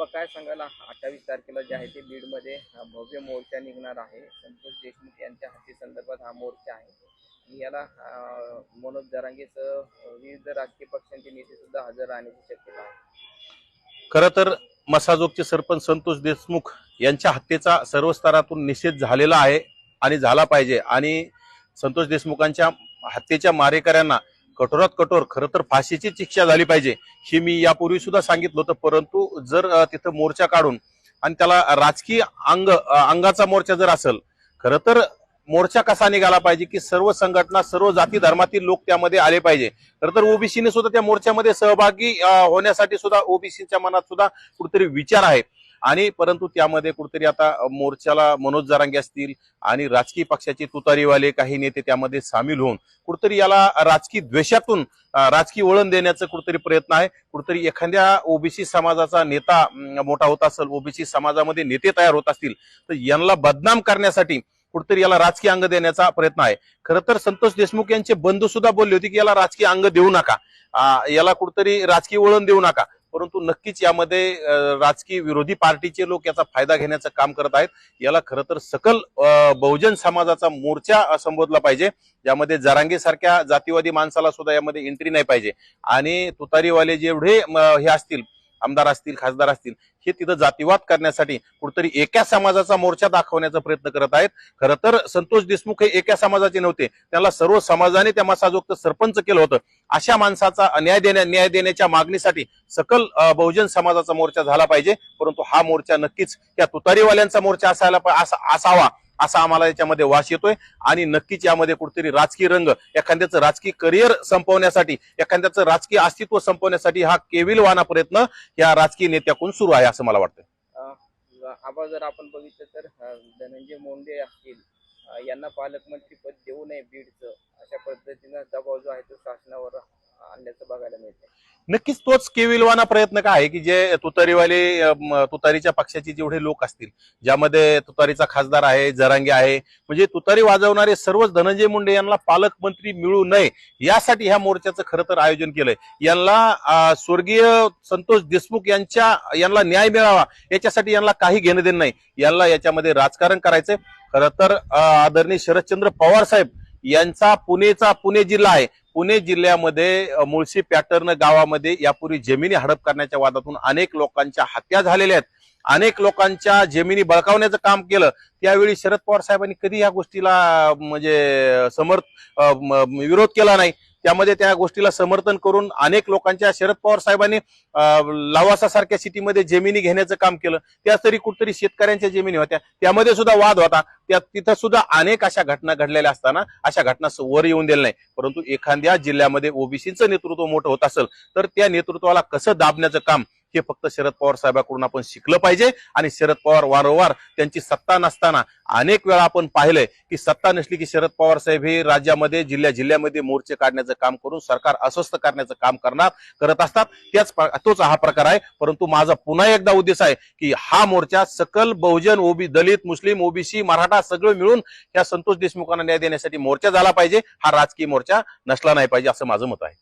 बाबा काय सांगायला? अठ्ठावीस तारखेला जे आहे ते बीडमध्ये हा भव्य मोर्चा निघणार आहे. संतोष देशमुख यांच्या हत्ती संदर्भात हा मोर्चा आहे. आणि याला मनोज जरांगेसह विविध राजकीय पक्षांचे नेते सुद्धा हजर राहण्याची शक्यता आहे. खरं तर मसाजोगचे सरपंच संतोष देशमुख यांच्या हत्येचा सर्व स्तरातून निषेध झालेला आहे आणि झाला पाहिजे. आणि संतोष देशमुखांच्या हत्येच्या मारेकऱ्यांना कठोरात कठोर खरं तर फाशीची शिक्षा झाली पाहिजे हे मी यापूर्वी सुद्धा सांगितलं होतं. परंतु जर तिथं मोर्चा काढून आणि त्याला राजकीय अंग अंगाचा मोर्चा जर असेल खरं तर मोर्चा कसा निघाला पाहिजे की सर्व संघटना सर्व जाती धर्मातील लोक त्यामध्ये आले पाहिजे. खरं तर ओबीसीने सुद्धा त्या मोर्चामध्ये सहभागी होण्यासाठी सुद्धा ओबीसीच्या मनात सुद्धा कुठेतरी विचार आहे. आणि परंतु त्यामध्ये कुठेतरी आता मोर्चाला मनोज जारांगे असतील आणि राजकीय पक्षाचे तुतारीवाले काही नेते त्यामध्ये सामील होऊन कुठेतरी याला राजकीय द्वेषातून राजकीय वळण देण्याचा कुठेतरी प्रयत्न आहे. कुठेतरी एखाद्या ओबीसी समाजाचा नेता मोठा होत असेल ओबीसी समाजामध्ये नेते तयार होत असतील तर यांना बदनाम करण्यासाठी कुठेतरी याला राजकीय अंग देण्याचा प्रयत्न आहे. खरं तर संतोष देशमुख यांचे बंधू सुद्धा बोलले होते की याला राजकीय अंग देऊ नका. याला कुठेतरी राजकीय वळण देऊ नका. परंतु नक्कीच यामध्ये राजकीय विरोधी पार्टीचे लोक याचा फायदा घेण्याचं काम करत आहेत. याला खरं तर सकल बहुजन समाजाचा मोर्चा संबोधला पाहिजे. यामध्ये जरांगे सारख्या जातीवादी माणसाला सुद्धा यामध्ये एंट्री नाही पाहिजे. आणि तुतारीवाले जेवढे हे असतील आमदार असतील खासदार असतील हे तिथं जातीवाद करण्यासाठी कुठेतरी एका समाजाचा मोर्चा दाखवण्याचा प्रयत्न करत आहेत. खरं तर संतोष देशमुख हे एका समाजाचे नव्हते. त्याला सर्व समाजाने त्या मसाजोगत सरपंच केलं होतं. अशा माणसाचा न्याय देण्या न्याय देण्याच्या मागणीसाठी सकल बहुजन समाजाचा मोर्चा झाला पाहिजे. परंतु हा मोर्चा नक्कीच त्या तुतारीवाल्यांचा मोर्चा असायला असा- असावा. असा आम्हाला याच्यामध्ये वास येतोय. आणि नक्कीच यामध्ये कुठेतरी राजकीय रंग एखाद्याचं राजकीय करिअर संपवण्यासाठी एखाद्याचं राजकीय अस्तित्व संपवण्यासाठी हा केविलवाना प्रयत्न या राजकीय नेत्याकडून सुरू आहे असं मला वाटतं आबा जर आपण बघितलं तर धनंजय मुंडे असतील यांना पालकमंत्री पद देऊ नये बीडचं अशा पद्धतीनं दबाव जो आहे तो शासनावर आणल्याचं बघायला मिळतं नक्कीच तोच केविलवाना प्रयत्न काय आहे की जे तुतारीवाले तुतारीच्या पक्षाचे जेवढे लोक असतील ज्यामध्ये तुतारीचा खासदार आहे जरांगे आहे म्हणजे तुतारी वाजवणारे सर्वच धनंजय मुंडे यांना पालकमंत्री मिळू नये यासाठी ह्या मोर्चाचं खरं तर आयोजन केलंय. यांना स्वर्गीय संतोष देशमुख यांच्या यांना न्याय मिळावा याच्यासाठी यांना काही घेणं देणं नाही. यांना याच्यामध्ये राजकारण करायचंय. खरं तर आदरणीय शरदचंद्र पवार साहेब यांचा पुणेचा पुणे जिल्हा आहे. पुणे जिल्ह्यामध्ये मुळशी पॅटर्न गावामध्ये यापूर्वी जमिनी हडप करण्याच्या वादातून अनेक लोकांच्या हत्या झालेल्या आहेत. अनेक लोकांच्या जमिनी बळकावण्याचं काम केलं. त्यावेळी शरद पवार साहेबांनी कधी या गोष्टीला म्हणजे समर्थ विरोध केला नाही? त्यामध्ये त्या गोष्टीला समर्थन करून अनेक लोकांच्या शरद पवार साहेबांनी लवासासारख्या सिटीमध्ये जमिनी घेण्याचं काम केलं. त्या तरी कुठतरी शेतकऱ्यांच्या जमिनी होत्या. त्यामध्ये सुद्धा वाद होता. त्या तिथं सुद्धा अनेक अशा घटना घडलेल्या असताना अशा घटना स- वर येऊन दिल्या नाही परंतु एखाद्या जिल्ह्यामध्ये ओबीसीचं नेतृत्व मोठं होत असेल तर त्या नेतृत्वाला कसं दाबण्याचं काम हे फक्त शरद पवार साहेबांकडून आपण शिकलं पाहिजे. आणि शरद पवार वारंवार त्यांची सत्ता नसताना अनेक वेळा आपण पाहिलंय की सत्ता नसली की शरद पवार साहेब हे राज्यामध्ये जिल्ह्या जिल्ह्यामध्ये मोर्चे काढण्याचं काम करून सरकार अस्वस्थ करण्याचं काम करणार करत असतात. त्याच तोच हा प्रकार आहे. परंतु माझा पुन्हा एकदा उद्देश आहे की हा मोर्चा सकल बहुजन ओबी दलित मुस्लिम ओबीसी मराठा सगळं मिळून या संतोष देशमुखांना न्याय देण्यासाठी मोर्चा झाला पाहिजे. हा राजकीय मोर्चा नसला नाही पाहिजे असं माझं मत आहे.